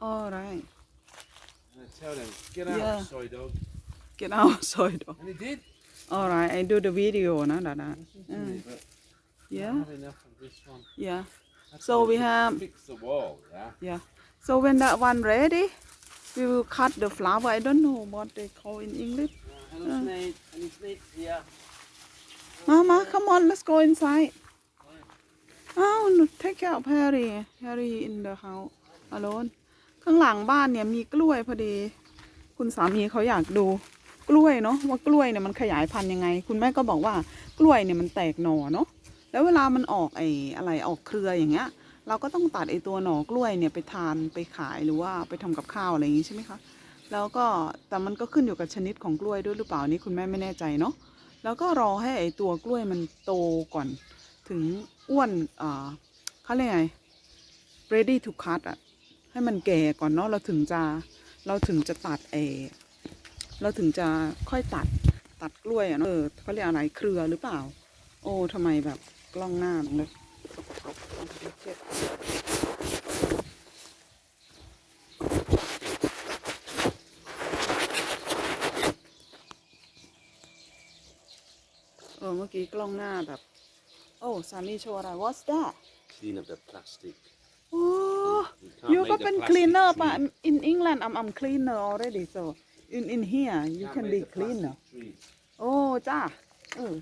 All right. And I tell them, get out, Yeah. soy dog. Get out, soy dog. And he did. All right, I do the video, no, that, that. Yeah, yeah. So we have- fix the wall. Yeah. So when that one ready, we will cut the flower. I don't know what they call in English. Uh, hello, uh. here. Mama, come on, let's go inside. Oh, take care Harry. Harry in the house alone. ข้างหลังบ้านเนี่ยมีกล้วยพอดี คุณสามีเขาอยากดูกล้วยเนาะว่ากล้วยเนี่ยมันขยายพันธุ์ยังไง คุณแม่ก็บอกว่ากล้วยเนี่ยมันแตกหน่อเนาะแล้วเวลามันออกไอ้อะไรออกเครืออย่างเงี้ย เราก็ต้องตัดไอ้ตัวหน่อกล้วยเนี่ยไปทานไปขายหรือว่าไปทำกับข้าวอะไรอย่างงี้ใช่ไหมคะแล้วก็แต่มันก็ขึ้นอยู่กับชนิดของกล้วยด้วยหรือเปล่านี่คุณแม่ไม่แน่ใจเนาะแล้วก็รอให้ไอ้ตัวกล้วยมันโตก่อน ถึงอ้วนอ่าเขาเรียกไง ready to cut อะ ให้มันแก่ก่อนเนาะเราถึงจะเราถึงจะตัดเอเราถึงจะค่อยตัดตัดกล้วยอะเนาะเออเขาเรียกอะไรเครือหรือเปล่า โอ้ทำไมแบบกล้องหน้าตรงเลยสกปรกเอาไปเช็ดเออเมื่อกี้กล้องหน้าแบบ โอ้ สามีโชว์อะไร what's that Clean up the plastic. โอ้ You can't ยู make ก็ the เป็น plastic cleaner ป่ะ tree. in England I'm I'm cleaner already so in in here you Can't can make be the cleaner plastic tree. โอ้จ้าเออ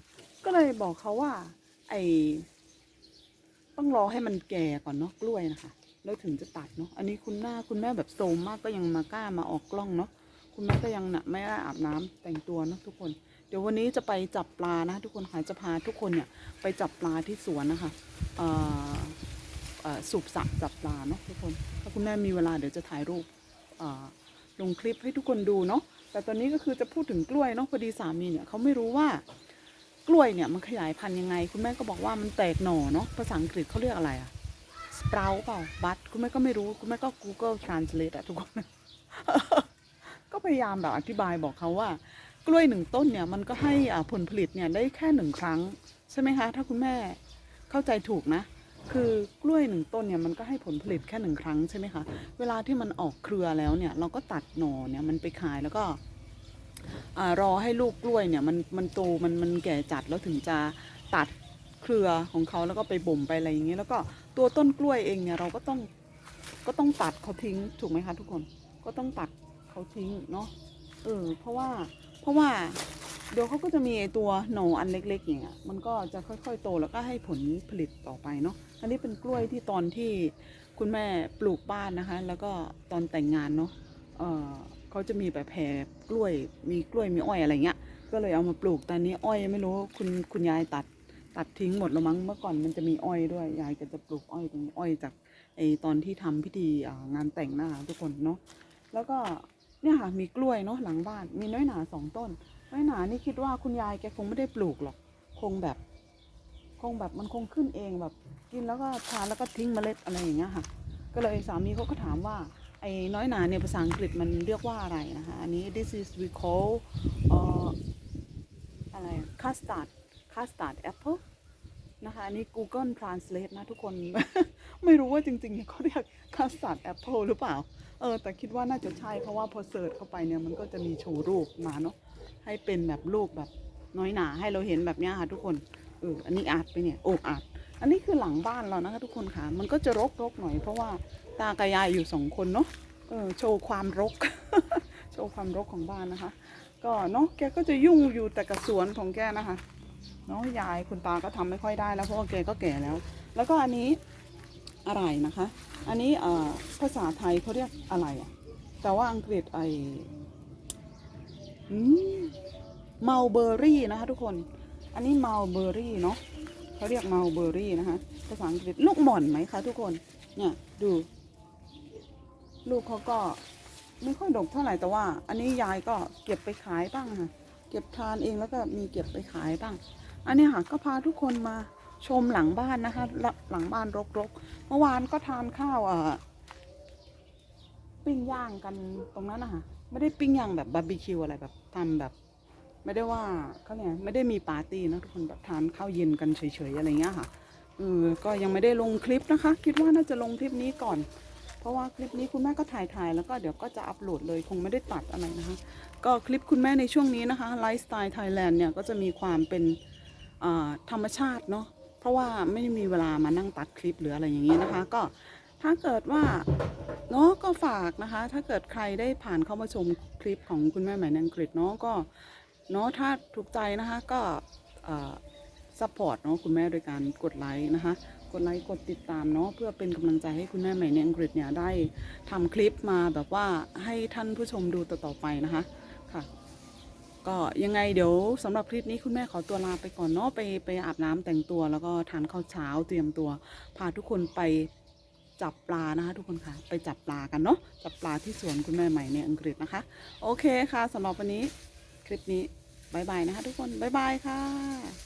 ก็เลยบอกเขาว่า ไอต้องรอให้มันแก่ก่อนเนาะกล้วยนะคะ แล้วถึงจะตัดเนาะอันนี้คุณหน้าคุณแม่แบบโซมมากก็ยังมากล้ามาออกกล้องเนาะคุณแม่ก็ยังน่ะไม่ได้อาบน้ำแต่งตัวเนาะทุกคน เดี๋ยววันนี้จะไปจับปลานะ ทุกคนค่ะจะพาทุกคนเนี่ย ไปจับปลาที่สวนนะคะเอ่อเอ่อ สูบสระจับปลาเนาะทุกคนถ้าคุณแม่มีเวลาเดี๋ยวจะถ่ายรูปลงคลิปให้ทุกคนดูเนาะแต่ตอนนี้ก็คือจะพูดถึงกล้วยเนาะพอดีสามีเนี่ยเขาไม่รู้ว่ากล้วยเนี่ยมันขยายพันธุ์ยังไง คุณแม่ก็บอกว่ามันแตกหน่อเนาะภาษาอังกฤษเขาเรียกอะไรอะสปราวเปล่าบัตคุณแม่ก็ไม่รู้คุณแม่ก็ Google Translate อะทุกคนก็พยายามแบบอธิบายบอกเขาว่า กล้วยหนึ่งต้นเนี่ยมันก็ให้อาผลผลิตเนี่ยได้แค่หนึ่งครั้ง ใช่ไหมคะ ถ้าคุณแม่เข้าใจถูกนะ คือกล้วยหนึ่งต้นเนี่ยมันก็ให้ผลผลิตแค่หนึ่งครั้งใช่ไหมคะ เวลาที่มันออกเครือแล้วเนี่ยเราก็ตัดหน่อเนี่ยมันไปขายแล้วก็รอให้ลูกกล้วยเนี่ยมันมันโตมันมันแก่จัดแล้วถึงจะตัดเครือของเขาแล้วก็ไปบ่มไปอะไรอย่างเงี้ยแล้วก็ตัวต้นกล้วยเองเนี่ยเราก็ต้องก็ต้องตัดเขาทิ้งถูกไหมคะทุกคนก็ต้องตัดเขาทิ้งเนาะเออเพราะว่าเพราะว่า เดี๋ยวเขาก็จะมีไอ้ตัวหน่ออันเล็กๆอย่างเงี้ยมันก็จะค่อยๆโตแล้วก็ให้ผลผลิตต่อไปเนาะอันนี้เป็นกล้วยที่ตอนที่คุณแม่ปลูกบ้านนะคะ แล้วก็ตอนแต่งงานเนาะเออเขาจะมีแบบแผ่กล้วยมีกล้วยมีอ้อยอะไรเงี้ยก็เลยเอามาปลูกแต่อันนี้อ้อยไม่รู้คุณคุณยายตัดตัดทิ้งหมดแล้วมั้งเมื่อก่อนมันจะมีอ้อยด้วยยายก็จะปลูกอ้อยตรงนี้อ้อยจากไอตอนที่ทำพิธีงานแต่งนะคะทุกคนเนาะแล้วก็ เนี่ยค่ะ มีกล้วยเนาะหลังบ้าน มีน้อยหนาสองต้น น้อยหนานี่คิดว่าคุณยายแกคงไม่ได้ปลูกหรอก คงแบบ คงแบบมันคงขึ้นเองแบบ กินแล้วก็ทานแล้วก็ทิ้งเมล็ดอะไรอย่างเงี้ยค่ะ ก็เลยสามีเขาก็ถามว่าไอ้น้อยหนาเนี่ยภาษาอังกฤษมันเรียกว่าอะไรนะคะ อันนี้ this is we call อ่ออะไร custard custard apple นะคะ อันนี้ Google Translate นะทุกคน ไม่รู้ว่าจริงๆเขาเรียก custard apple หรือเปล่า เออ แต่คิดว่าน่าจะใช่เพราะว่าพอเสิร์ชเข้าไปเนี่ย มันก็จะมีโชว์รูปมาเนาะให้เป็นแบบลูกแบบน้อยหนาให้เราเห็นแบบนี้ค่ะทุกคนเอออันนี้อาจไปเนี่ยโอ้อาจอันนี้คือหลังบ้านเรานะคะทุกคนค่ะ มันก็จะรกๆหน่อยเพราะว่าตากับยายอยู่สองคนเนาะเออโชว์ความรก โชว์ความรกของบ้านนะคะ ก็เนาะแกก็จะยุ่งอยู่แต่กับสวนของแกนะคะ เนาะยายคุณตาก็ทำไม่ค่อยได้แล้วเพราะว่าแกก็แก่แล้ว แล้วก็อันนี้อะไรนะคะ อันนี้เอภาษาไทยเขาเรียกอะไรอะแต่ว่าอังกฤษไอเมาเบอรี่นะคะทุกคน อันนี้เมาเบอรี่เนาะเขาเรียกเมาเบอรี่นะคะภาษาอังกฤษลูกหม่อนไหมคะทุกคน เนี่ยดู ลูกเขาก็ไม่ค่อยดกเท่าไหร่แต่ว่า อันนี้ยายก็เก็บไปขายบ้างค่ะ เก็บทานเองแล้วก็มีเก็บไปขายบ้าง อันนี้ค่ะก็พาทุกคนมาชมหลังบ้านนะคะลหลังบ้านรกๆ เมื่อวานก็ทานข้าวอ่อปิ้งย่างกันตรงนั้นนะคะไม่ได้ปิ้งย่างแบบบาร์บีคิวอะไรแบบทำแบบ ไม่ได้ว่าเขาเนี่ยไม่ได้มีปาร์ตี้นะทุกคนแบบทานข้าวเย็นกันเฉยๆอะไรเงี้ยค่ะเออก็ยังไม่ได้ลงคลิปนะคะ คิดว่าน่าจะลงคลิปนี้ก่อน ราะว่าคลิปนี้คุณแม่ก็ถ่ายถ่ายแล้วก็เดี๋ยวก็จะอัปโหลดเลยคงไม่ได้ตัดอะไรนะคะ ก็คลิปคุณแม่ในช่วงนี้นะคะไลฟ์สไตล์ไทยแลนด์เนี่ยก็จะมีความเป็นธรรมชาติเนาะเพราะว่าไม่มีเวลามานั่งตัดคลิปหรืออะไรอย่างนี้นะคะ ก็ถ้าเกิดว่าเนาะก็ฝากนะคะ ถ้าเกิดใครได้ผ่านเข้ามาชมคลิปของคุณแม่ใหม่ในอังกฤษเนาะก็เนาะถ้าถูกใจนะคะก็ ซัพพอร์ตเนาะคุณแม่โดยการกดไลค์นะคะ กดไลค์กดติดตามเนาะเพื่อเป็นกำลังใจให้คุณแม่ใหม่ในอังกฤษเนี่ยได้ทำคลิปมาแบบว่าให้ท่านผู้ชมดูต่อๆไปนะคะค่ะ ก็ยังไงเดี๋ยวสำหรับคลิปนี้คุณแม่ขอตัวลาไปก่อนเนาะไปไปอาบน้ำแต่งตัว แล้วก็ทานข้าวเช้าเตรียมตัว พาทุกคนไปจับปลานะคะ ทุกคนค่ะ ไปจับปลากันเนาะจับปลาที่สวนคุณแม่ใหม่ในอังกฤษนะคะ โอเคค่ะสำหรับวันนี้คลิปนี้บายบายนะคะทุกคนบายบายค่ะ